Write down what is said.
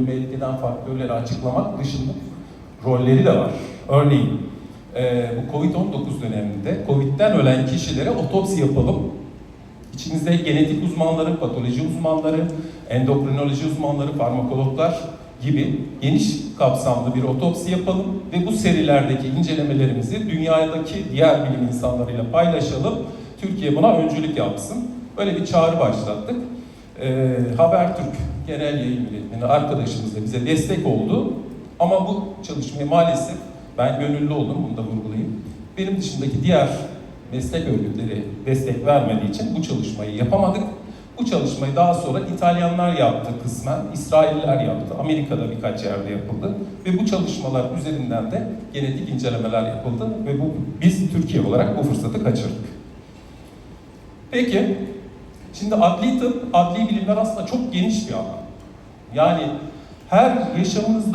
belki eden faktörleri açıklamak dışında rolleri de var. Örneğin e, bu Covid-19 döneminde Covid'den ölen kişilere otopsi yapalım. İçimizde genetik uzmanları, patoloji uzmanları, endokrinoloji uzmanları, farmakologlar gibi geniş kapsamlı bir otopsi yapalım ve bu serilerdeki incelemelerimizi dünyadaki diğer bilim insanlarıyla paylaşalım. Türkiye buna öncülük yapsın. Böyle bir çağrı başlattık. Ee, Habertürk Genel Yayın Yönetmeni arkadaşımız da bize destek oldu. Ama bu çalışmaya maalesef ben gönüllü oldum, bunu da vurgulayayım. Benim dışındaki diğer meslek örgütleri destek vermediği için bu çalışmayı yapamadık. Bu çalışmayı daha sonra İtalyanlar yaptı kısmen, İsrailler yaptı, Amerika'da birkaç yerde yapıldı ve bu çalışmalar üzerinden de genetik incelemeler yapıldı ve bu biz Türkiye olarak bu fırsatı kaçırdık. Peki, şimdi adli tıp, adli bilimler aslında çok geniş bir alan. Yani her yaşamınızda